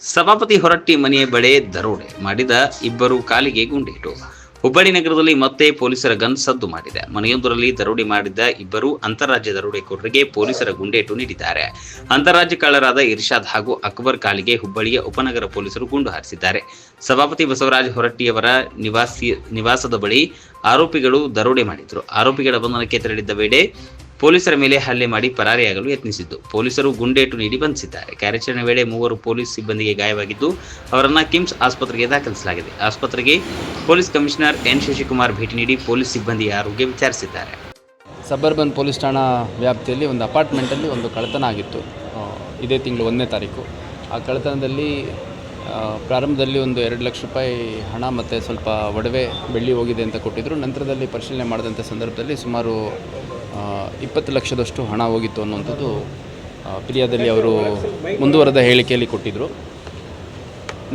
ಸಭಾಪತಿ ಹೊರಟ್ಟಿ ಮನೆಯ ಬಳೆ ದರೋಡೆ ಮಾಡಿದ ಇಬ್ಬರು ಕಾಲಿಗೆ ಗುಂಡೇಟು ಹುಬ್ಬಳ್ಳಿ ನಗರದಲ್ಲಿ ಮತ್ತೆ ಪೊಲೀಸರ ಗನ್ ಸದ್ದು ಮಾಡಿದೆ. ಮನೆಯೊಂದರಲ್ಲಿ ದರೋಡೆ ಮಾಡಿದ್ದ ಇಬ್ಬರು ಅಂತಾರಾಜ್ಯ ದರೋಡೆಕೋರರಿಗೆ ಪೊಲೀಸರ ಗುಂಡೇಟು ನೀಡಿದ್ದಾರೆ. ಅಂತಾರಾಜ್ಯ ಕಳ್ಳರಾದ ಇರ್ಷಾದ್ ಹಾಗೂ ಅಕ್ಬರ್ ಕಾಲಿಗೆ ಹುಬ್ಬಳ್ಳಿಯ ಉಪನಗರ ಪೊಲೀಸರು ಗುಂಡು ಹಾರಿಸಿದ್ದಾರೆ. ಸಭಾಪತಿ ಬಸವರಾಜ ಹೊರಟ್ಟಿಯವರ ನಿವಾಸಿ ನಿವಾಸದ ಬಳಿ ಆರೋಪಿಗಳು ದರೋಡೆ ಮಾಡಿದ್ರು. ಆರೋಪಿಗಳ ಬಂಧನಕ್ಕೆ ತೆರಳಿದ್ದ ವೇಳೆ ಪೊಲೀಸರ ಮೇಲೆ ಹಲ್ಲೆ ಮಾಡಿ ಪರಾರಿಯಾಗಲು ಯತ್ನಿಸಿದ್ದು. ಪೊಲೀಸರು ಗುಂಡೇಟು ನೀಡಿ ಬಂಧಿಸಿದ್ದಾರೆ. ಕಾರ್ಯಾಚರಣೆ ವೇಳೆ ಮೂವರು ಪೊಲೀಸ್ ಸಿಬ್ಬಂದಿಗೆ ಗಾಯವಾಗಿದ್ದು, ಅವರನ್ನು ಕಿಮ್ಸ್ ಆಸ್ಪತ್ರೆಗೆ ದಾಖಲಿಸಲಾಗಿದೆ. ಆಸ್ಪತ್ರೆಗೆ ಪೊಲೀಸ್ ಕಮಿಷನರ್ ಎನ್ ಶಶಿಕುಮಾರ್ ಭೇಟಿ ನೀಡಿ ಪೊಲೀಸ್ ಸಿಬ್ಬಂದಿಯ ಆರೋಗ್ಯ ವಿಚಾರಿಸಿದ್ದಾರೆ. ಸಬರ್ಬನ್ ಪೊಲೀಸ್ ಠಾಣಾ ವ್ಯಾಪ್ತಿಯಲ್ಲಿ ಒಂದು ಅಪಾರ್ಟ್ಮೆಂಟಲ್ಲಿ ಒಂದು ಕಳ್ಳತನ ಆಗಿತ್ತು. ಇದೇ ತಿಂಗಳು ಒಂದನೇ ತಾರೀಕು. ಆ ಕಳತನದಲ್ಲಿ ಪ್ರಾರಂಭದಲ್ಲಿ ಒಂದು ಎರಡು ಲಕ್ಷ ರೂಪಾಯಿ ಹಣ ಮತ್ತು ಸ್ವಲ್ಪ ಒಡವೆ ಬೆಳ್ಳಿ ಹೋಗಿದೆ ಅಂತ ಕೊಟ್ಟಿದ್ದರು ನಂತರದಲ್ಲಿ ಪರಿಶೀಲನೆ ಮಾಡಿದಂಥ ಸಂದರ್ಭದಲ್ಲಿ ಸುಮಾರು ಇಪ್ಪತ್ತು ಲಕ್ಷದಷ್ಟು ಹಣ ಹೋಗಿತ್ತು ಅನ್ನುವಂಥದ್ದು ಪ್ರಿಯಾದಲ್ಲಿ ಅವರು ಮುಂದುವರೆದ ಹೇಳಿಕೆಯಲ್ಲಿ ಕೊಟ್ಟಿದ್ದರು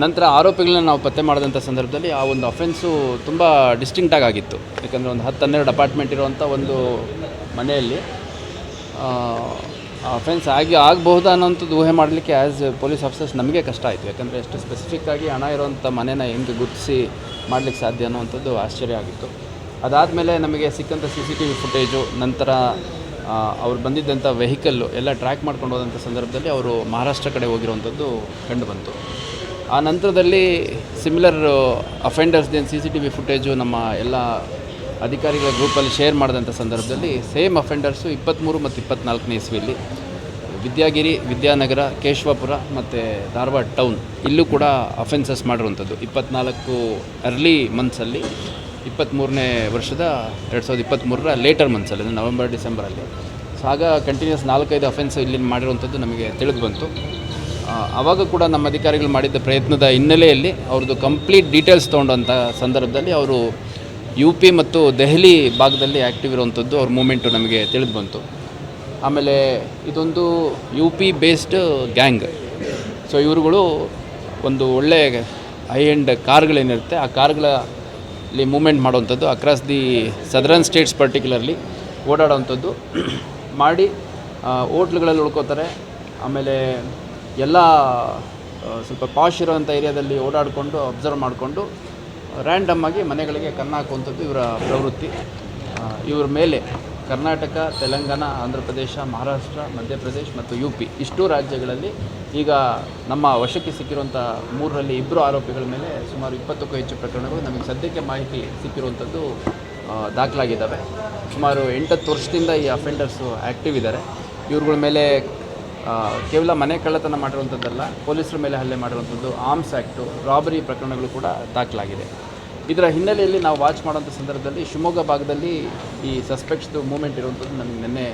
ನಂತರ ಆರೋಪಿಗಳನ್ನ ನಾವು ಪತ್ತೆ ಮಾಡಿದಂಥ ಸಂದರ್ಭದಲ್ಲಿ ಆ ಒಂದು ಅಫೆನ್ಸು ತುಂಬ ಡಿಸ್ಟಿಂಕ್ಟಾಗಿ ಆಗಿತ್ತು. ಯಾಕಂದರೆ ಒಂದು ಹತ್ತು ಹನ್ನೆರಡು ಅಪಾರ್ಟ್ಮೆಂಟ್ ಇರುವಂಥ ಒಂದು ಮನೆಯಲ್ಲಿ, ಆ ಅಫೆನ್ಸ್ ಆಗಿ ಆಗಬಹುದಾ ಅನ್ನೋಂಥದ್ದು ಊಹೆ ಮಾಡಲಿಕ್ಕೆ ಆ್ಯಸ್ ಪೊಲೀಸ್ ಆಫೀಸರ್ಸ್ ನಮಗೆ ಕಷ್ಟ ಆಯಿತು. ಯಾಕಂದರೆ ಎಷ್ಟು ಸ್ಪೆಸಿಫಿಕ್ಕಾಗಿ ಹಣ ಇರೋವಂಥ ಮನೇನ ಹೆಂಗೆ ಗುರುತಿಸಿ ಮಾಡಲಿಕ್ಕೆ ಸಾಧ್ಯ ಅನ್ನೋವಂಥದ್ದು ಆಶ್ಚರ್ಯ ಆಗಿತ್ತು. ಅದಾದಮೇಲೆ ನಮಗೆ ಸಿಕ್ಕಂಥ C C T V footage ನಂತರ ಅವ್ರು ಬಂದಿದ್ದಂಥ ವೆಹಿಕಲ್ಲು ಎಲ್ಲ ಟ್ರ್ಯಾಕ್ ಮಾಡ್ಕೊಂಡು ಹೋದಂಥ ಸಂದರ್ಭದಲ್ಲಿ ಅವರು ಮಹಾರಾಷ್ಟ್ರ ಕಡೆ ಹೋಗಿರುವಂಥದ್ದು ಕಂಡು ಬಂತು. ಆ ನಂತರದಲ್ಲಿ similar ಅಫೆಂಡರ್ಸ್ದೇನು C C T V footage ನಮ್ಮ ಎಲ್ಲ ಅಧಿಕಾರಿಗಳ ಗ್ರೂಪಲ್ಲಿ ಶೇರ್ ಮಾಡಿದಂಥ ಸಂದರ್ಭದಲ್ಲಿ ಸೇಮ್ ಅಫೆಂಡರ್ಸು ಇಪ್ಪತ್ತ್ಮೂರು ಮತ್ತು ಇಪ್ಪತ್ತ್ನಾಲ್ಕನೇ ಇಸ್ವಿಯಲ್ಲಿ ವಿದ್ಯಾಗಿರಿ, ವಿದ್ಯಾನಗರ, ಕೇಶವಾಪುರ ಮತ್ತು ಧಾರವಾಡ ಟೌನ್ ಇಲ್ಲೂ ಕೂಡ ಅಫೆನ್ಸಸ್ ಮಾಡಿರುವಂಥದ್ದು. ಇಪ್ಪತ್ನಾಲ್ಕು ಅರ್ಲಿ ಮಂತ್ಸಲ್ಲಿ ಇಪ್ಪತ್ತ್ಮೂರನೇ ವರ್ಷದ ಎರಡು ಸಾವಿರದ ಇಪ್ಪತ್ತ್ಮೂರರ ಲೇಟರ್ ಮಂತ್ಸಲ್ಲಿ ಅಂದರೆ ನವೆಂಬರ್ ಡಿಸೆಂಬರಲ್ಲಿ ಸೊ ಆಗ ಕಂಟಿನ್ಯೂಸ್ ನಾಲ್ಕೈದು ಅಫೆನ್ಸ್ ಇಲ್ಲಿ ಮಾಡಿರುವಂಥದ್ದು ನಮಗೆ ತಿಳಿದು ಬಂತು. ಆವಾಗ ಕೂಡ ನಮ್ಮ ಅಧಿಕಾರಿಗಳು ಮಾಡಿದ್ದ ಪ್ರಯತ್ನದ ಹಿನ್ನೆಲೆಯಲ್ಲಿ ಅವ್ರದ್ದು ಕಂಪ್ಲೀಟ್ ಡೀಟೇಲ್ಸ್ ತೊಗೊಂಡಂಥ ಸಂದರ್ಭದಲ್ಲಿ ಅವರು ಯು ಪಿ ಮತ್ತು ದೆಹಲಿ ಭಾಗದಲ್ಲಿ ಆ್ಯಕ್ಟಿವ್ ಇರುವಂಥದ್ದು ಅವ್ರ ಮೂಮೆಂಟು ನಮಗೆ ತಿಳಿದು ಬಂತು. ಆಮೇಲೆ ಇದೊಂದು U P based gang so ಇವರುಗಳು ಒಂದು ಒಳ್ಳೆಯ ಹೈ ಎಂಡ್ ಕಾರ್ಗಳೇನಿರುತ್ತೆ ಆ ಕಾರ್ಗಳಲ್ಲಿ ಮೂಮೆಂಟ್ ಮಾಡುವಂಥದ್ದು across the southern states particularly ಓಡಾಡೋವಂಥದ್ದು. ಮಾಡಿ ಹೋಟ್ಲುಗಳಲ್ಲಿ ಉಳ್ಕೋತಾರೆ. ಆಮೇಲೆ ಎಲ್ಲ ಸ್ವಲ್ಪ ಪಾಶ್ ಇರೋವಂಥ ಏರಿಯಾದಲ್ಲಿ ಓಡಾಡಿಕೊಂಡು ಅಬ್ಸರ್ವ್ ಮಾಡಿಕೊಂಡು ರ್ಯಾಂಡಮ್ ಆಗಿ ಮನೆಗಳಿಗೆ ಕನ್ನ ಹಾಕುವಂಥದ್ದು ಇವರ ಪ್ರವೃತ್ತಿ. ಇವ್ರ ಮೇಲೆ. ಕರ್ನಾಟಕ, ತೆಲಂಗಾಣ ಆಂಧ್ರ ಪ್ರದೇಶ ಮಹಾರಾಷ್ಟ್ರ, ಮಧ್ಯಪ್ರದೇಶ ಮತ್ತು ಯು ಪಿ ಇಷ್ಟು ರಾಜ್ಯಗಳಲ್ಲಿ ಈಗ ನಮ್ಮ ವಶಕ್ಕೆ ಸಿಕ್ಕಿರುವಂಥ ಮೂರರಲ್ಲಿ ಇಬ್ಬರು ಆರೋಪಿಗಳ ಮೇಲೆ ಸುಮಾರು ಇಪ್ಪತ್ತಕ್ಕೂ ಹೆಚ್ಚು ಪ್ರಕರಣಗಳು ನಮಗೆ ಸದ್ಯಕ್ಕೆ ಮಾಹಿತಿ ಸಿಕ್ಕಿರುವಂಥದ್ದು ದಾಖಲಾಗಿದ್ದಾವೆ. ಸುಮಾರು ಎಂಟತ್ತು ವರ್ಷದಿಂದ ಈ ಅಫೆಂಡರ್ಸು ಆ್ಯಕ್ಟಿವ್ ಇದ್ದಾರೆ. ಇವ್ರುಗಳ ಮೇಲೆ ಕೇವಲ ಮನೆ ಕಳ್ಳತನ ಮಾಡಿರುವಂಥದ್ದಲ್ಲ, ಪೊಲೀಸರ ಮೇಲೆ ಹಲ್ಲೆ ಮಾಡಿರುವಂಥದ್ದು ಆರ್ಮ್ಸ್ ಆ್ಯಕ್ಟು ರಾಬರಿ ಪ್ರಕರಣಗಳು ಕೂಡ ದಾಖಲಾಗಿದೆ. ಇದರ ಹಿನ್ನೆಲೆಯಲ್ಲಿ ನಾವು ವಾಚ್ ಮಾಡೋಂಥ ಸಂದರ್ಭದಲ್ಲಿ ಶಿವಮೊಗ್ಗ ಭಾಗದಲ್ಲಿ ಈ ಸಸ್ಪೆಕ್ಟ್ಸ್ದು ಮೂಮೆಂಟ್ ಇರುವಂಥದ್ದು ನಮಗೆ ನಿನ್ನೆ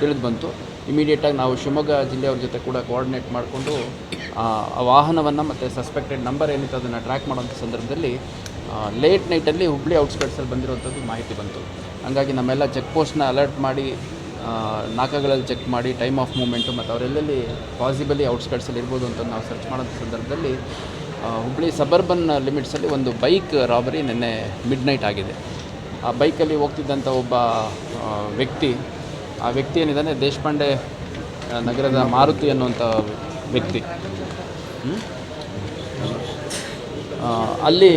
ತಿಳಿದು ಬಂತು. ಇಮಿಡಿಯೇಟಾಗಿ ನಾವು ಶಿವಮೊಗ್ಗ ಜಿಲ್ಲೆಯವ್ರ ಜೊತೆ ಕೂಡ ಕೋಆರ್ಡಿನೇಟ್ ಮಾಡಿಕೊಂಡು, ಆ ವಾಹನವನ್ನು ಮತ್ತು ಸಸ್ಪೆಕ್ಟೆಡ್ ನಂಬರ್ ಏನಿತ್ತು ಅದನ್ನು ಟ್ರ್ಯಾಕ್ ಮಾಡೋಂಥ ಸಂದರ್ಭದಲ್ಲಿ ಲೇಟ್ ನೈಟಲ್ಲಿ ಹುಬ್ಳಿ ಔಟ್ಸ್ಕಟ್ಸಲ್ಲಿ ಬಂದಿರುವಂಥದ್ದು ಮಾಹಿತಿ ಬಂತು. ಹಾಗಾಗಿ ನಮ್ಮೆಲ್ಲ ಚೆಕ್ ಪೋಸ್ಟ್ನ ಅಲರ್ಟ್ ಮಾಡಿ ನಾಕಗಳಲ್ಲಿ ಚೆಕ್ ಮಾಡಿ ಟೈಮ್ ಆಫ್ ಮೂಮೆಂಟು ಮತ್ತು ಅವರೆಲ್ಲೆಲ್ಲಿ ಪಾಸಿಬಲಿ ಔಟ್ಸ್ಕಟ್ಸಲ್ಲಿ ಇರ್ಬೋದು ಅಂತ ನಾವು ಸರ್ಚ್ ಮಾಡೋಂಥ ಸಂದರ್ಭದಲ್ಲಿ ಹುಬ್ಳಿ ಸಬರ್ಬನ್ ಲಿಮಿಟ್ಸಲ್ಲಿ ಒಂದು ಬೈಕ್ ರಾಬರಿ ನಿನ್ನೆ ಮಿಡ್ ನೈಟ್ ಆಗಿದೆ. ಆ ಬೈಕಲ್ಲಿ ಹೋಗ್ತಿದ್ದಂಥ ಒಬ್ಬ ವ್ಯಕ್ತಿ, ಆ ವ್ಯಕ್ತಿ ಏನಿದ್ದಾನೆ, ದೇಶಪಾಂಡೆ ನಗರದ ಮಾರುತಿ ಅನ್ನುವಂಥ ವ್ಯಕ್ತಿ. ಅಲ್ಲಿ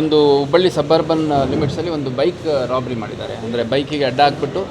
ಒಂದು ಹುಬ್ಬಳ್ಳಿ ಸಬರ್ಬನ್ ಲಿಮಿಟ್ಸಲ್ಲಿ ಒಂದು ಬೈಕ್ ರಾಬ್ರಿ ಮಾಡಿದ್ದಾರೆ. ಅಂದರೆ ಬೈಕಿಗೆ ಅಡ್ಡ ಹಾಕ್ಬಿಟ್ಟು